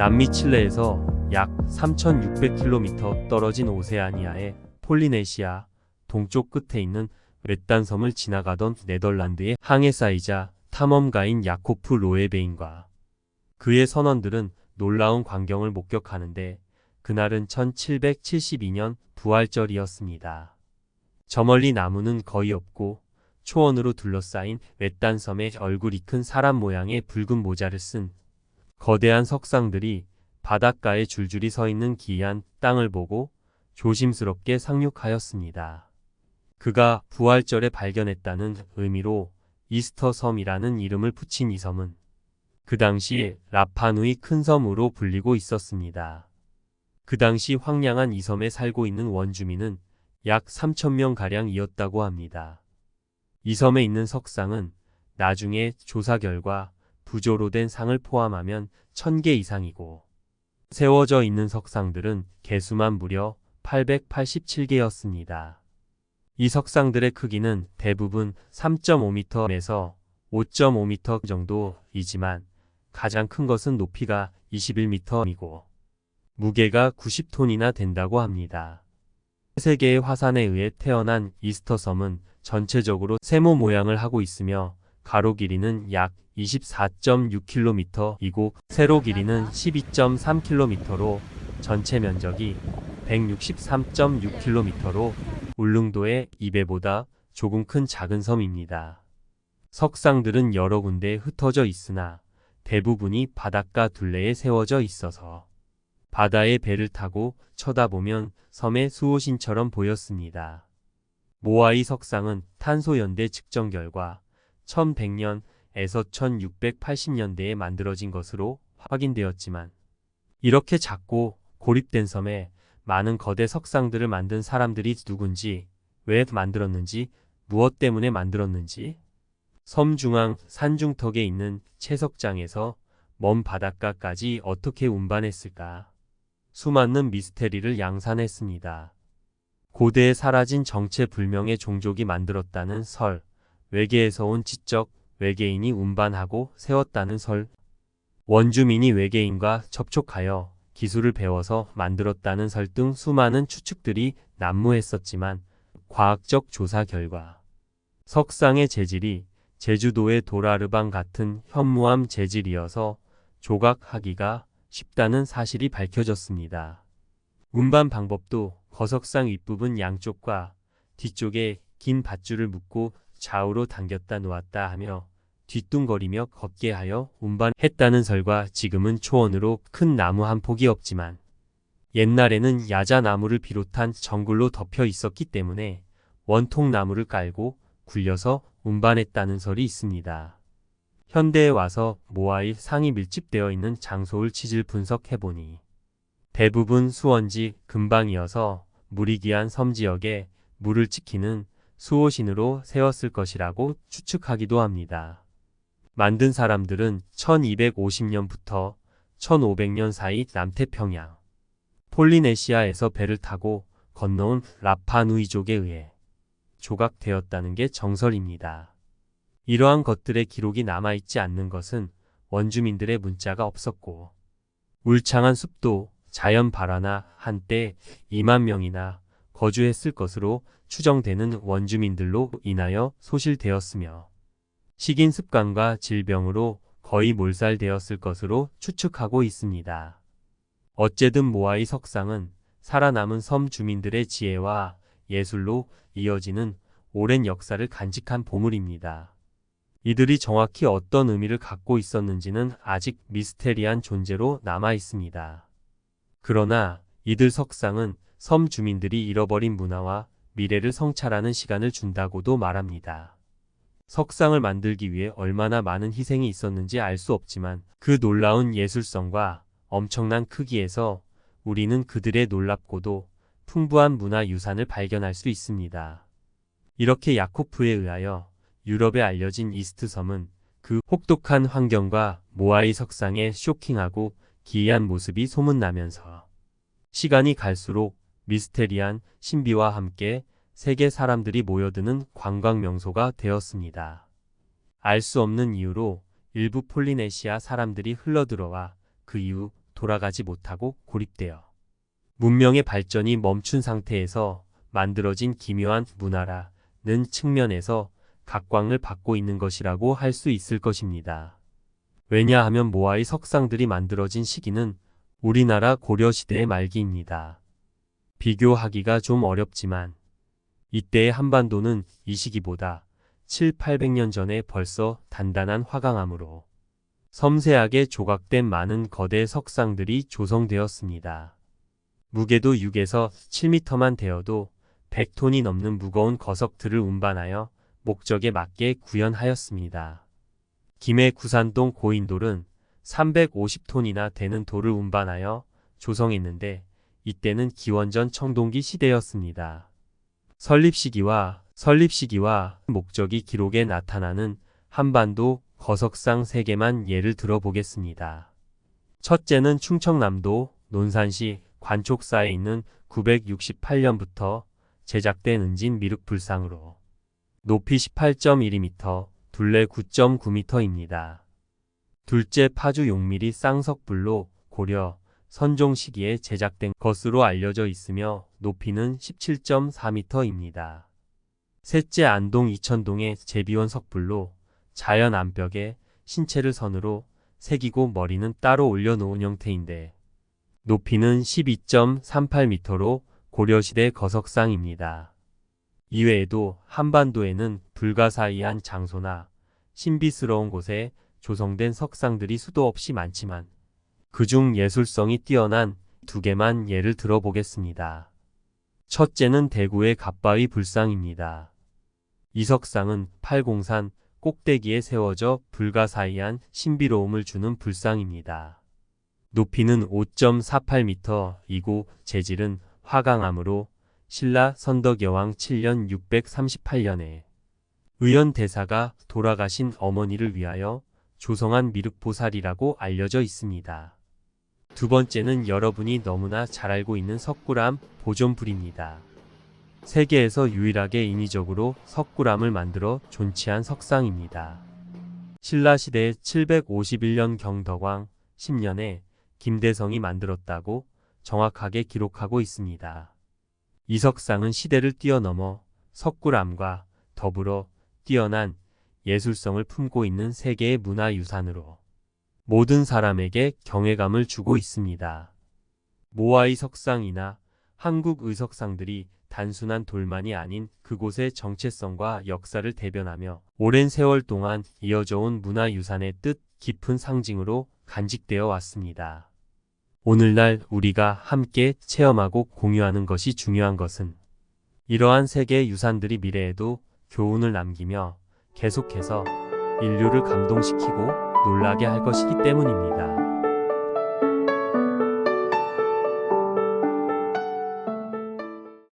남미 칠레에서 약 3,600km 떨어진 오세아니아의 폴리네시아 동쪽 끝에 있는 외딴 섬을 지나가던 네덜란드의 항해사이자 탐험가인 야코프 로에베인과 그의 선원들은 놀라운 광경을 목격하는데 그날은 1772년 부활절이었습니다. 저 멀리 나무는 거의 없고 초원으로 둘러싸인 외딴 섬에 얼굴이 큰 사람 모양의 붉은 모자를 쓴 거대한 석상들이 바닷가에 줄줄이 서 있는 기이한 땅을 보고 조심스럽게 상륙하였습니다. 그가 부활절에 발견했다는 의미로 이스터 섬이라는 이름을 붙인 이 섬은 그 당시 라파누이 큰 섬으로 불리고 있었습니다. 그 당시 황량한 이 섬에 살고 있는 원주민은 약 3천명 가량이었다고 합니다. 이 섬에 있는 석상은 나중에 조사 결과 부조로 된 상을 포함하면 1000개 이상이고 세워져 있는 석상들은 개수만 무려 887개였습니다. 이 석상들의 크기는 대부분 3.5m에서 5.5m 정도이지만 가장 큰 것은 높이가 21m이고 무게가 90톤이나 된다고 합니다. 세 개의 화산에 의해 태어난 이스터 섬은 전체적으로 세모 모양을 하고 있으며 가로 길이는 약 24.6km이고 세로 길이는 12.3km로 전체 면적이 163.6km로 울릉도의 2배보다 조금 큰 작은 섬입니다. 석상들은 여러 군데 흩어져 있으나 대부분이 바닷가 둘레에 세워져 있어서 바다의 배를 타고 쳐다보면 섬의 수호신처럼 보였습니다. 모아이 석상은 탄소 연대 측정 결과 1100년 에서 1680년대에 만들어진 것으로 확인되었지만 이렇게 작고 고립된 섬에 많은 거대 석상들을 만든 사람들이 누군지, 왜 만들었는지, 무엇 때문에 만들었는지, 섬 중앙 산중턱에 있는 채석장에서 먼 바닷가까지 어떻게 운반했을까? 수많은 미스테리를 양산했습니다. 고대에 사라진 정체불명의 종족이 만들었다는 설, 외계에서 온 지적 외계인이 운반하고 세웠다는 설, 원주민이 외계인과 접촉하여 기술을 배워서 만들었다는 설 등 수많은 추측들이 난무했었지만 과학적 조사 결과 석상의 재질이 제주도의 도라르방 같은 현무암 재질이어서 조각하기가 쉽다는 사실이 밝혀졌습니다. 운반 방법도 거석상 윗부분 양쪽과 뒤쪽에 긴 밧줄을 묶고 좌우로 당겼다 놓았다 하며 뒤뚱거리며 걷게 하여 운반했다는 설과 지금은 초원으로 큰 나무 한 폭이 없지만 옛날에는 야자나무를 비롯한 정글로 덮여 있었기 때문에 원통 나무를 깔고 굴려서 운반했다는 설이 있습니다. 현대에 와서 모아이 상이 밀집되어 있는 장소를 치질 분석해보니 대부분 수원지 근방이어서 물이 귀한 섬 지역에 물을 지키는 수호신으로 세웠을 것이라고 추측하기도 합니다. 만든 사람들은 1250년부터 1500년 사이 남태평양, 폴리네시아에서 배를 타고 건너온 라파누이족에 의해 조각되었다는 게 정설입니다. 이러한 것들의 기록이 남아있지 않는 것은 원주민들의 문자가 없었고, 울창한 숲도 자연 발화나 한때 2만 명이나 거주했을 것으로 추정되는 원주민들로 인하여 소실되었으며, 식인 습관과 질병으로 거의 몰살되었을 것으로 추측하고 있습니다. 어쨌든 모아이 석상은 살아남은 섬 주민들의 지혜와 예술로 이어지는 오랜 역사를 간직한 보물입니다. 이들이 정확히 어떤 의미를 갖고 있었는지는 아직 미스테리한 존재로 남아 있습니다. 그러나 이들 석상은 섬 주민들이 잃어버린 문화와 미래를 성찰하는 시간을 준다고도 말합니다. 석상을 만들기 위해 얼마나 많은 희생이 있었는지 알 수 없지만 그 놀라운 예술성과 엄청난 크기에서 우리는 그들의 놀랍고도 풍부한 문화 유산을 발견할 수 있습니다. 이렇게 야코프에 의하여 유럽에 알려진 이스트 섬은 그 혹독한 환경과 모아이 석상의 쇼킹하고 기이한 모습이 소문나면서 시간이 갈수록 미스테리한 신비와 함께 세계 사람들이 모여드는 관광 명소가 되었습니다. 알 수 없는 이유로 일부 폴리네시아 사람들이 흘러들어와 그 이후 돌아가지 못하고 고립되어 문명의 발전이 멈춘 상태에서 만들어진 기묘한 문화라는 측면에서 각광을 받고 있는 것이라고 할 수 있을 것입니다. 왜냐하면 모아의 석상들이 만들어진 시기는 우리나라 고려시대의 말기입니다. 비교하기가 좀 어렵지만 이때의 한반도는 이 시기보다 7, 800년 전에 벌써 단단한 화강암으로 섬세하게 조각된 많은 거대 석상들이 조성되었습니다. 무게도 6에서 7m만 되어도 100톤이 넘는 무거운 거석들을 운반하여 목적에 맞게 구현하였습니다. 김해 구산동 고인돌은 350톤이나 되는 돌을 운반하여 조성했는데 이때는 기원전 청동기 시대였습니다. 설립 시기와 설립 시기와 목적이 기록에 나타나는 한반도 거석상 3개만 예를 들어보겠습니다. 첫째는 충청남도 논산시 관촉사에 있는 968년부터 제작된 은진 미륵 불상으로 높이 18.1m, 둘레 9.9m입니다. 둘째 파주 용밀이 쌍석불로 고려 선종 시기에 제작된 것으로 알려져 있으며 높이는 17.4m입니다. 셋째 안동 이천동의 제비원 석불로 자연 암벽에 신체를 선으로 새기고 머리는 따로 올려놓은 형태인데 높이는 12.38m로 고려시대 거석상입니다. 이외에도 한반도에는 불가사의한 장소나 신비스러운 곳에 조성된 석상들이 수도 없이 많지만 그중 예술성이 뛰어난 두 개만 예를 들어보겠습니다. 첫째는 대구의 갓바위 불상입니다. 이 석상은 팔공산 꼭대기에 세워져 불가사의한 신비로움을 주는 불상입니다. 높이는 5.48m이고 재질은 화강암으로 신라 선덕여왕 7년 638년에 의연 대사가 돌아가신 어머니를 위하여 조성한 미륵보살이라고 알려져 있습니다. 두 번째는 여러분이 너무나 잘 알고 있는 석굴암 보존불입니다. 세계에서 유일하게 인위적으로 석굴암을 만들어 존치한 석상입니다. 신라시대 751년 경덕왕 10년에 김대성이 만들었다고 정확하게 기록하고 있습니다. 이 석상은 시대를 뛰어넘어 석굴암과 더불어 뛰어난 예술성을 품고 있는 세계의 문화유산으로 모든 사람에게 경외감을 주고 있습니다. 모아이 석상이나 한국 의석상들이 단순한 돌만이 아닌 그곳의 정체성과 역사를 대변하며 오랜 세월 동안 이어져 온 문화유산의 뜻 깊은 상징으로 간직되어 왔습니다. 오늘날 우리가 함께 체험하고 공유하는 것이 중요한 것은 이러한 세계 유산들이 미래에도 교훈을 남기며 계속해서 인류를 감동시키고 놀라게 할 것이기 때문입니다.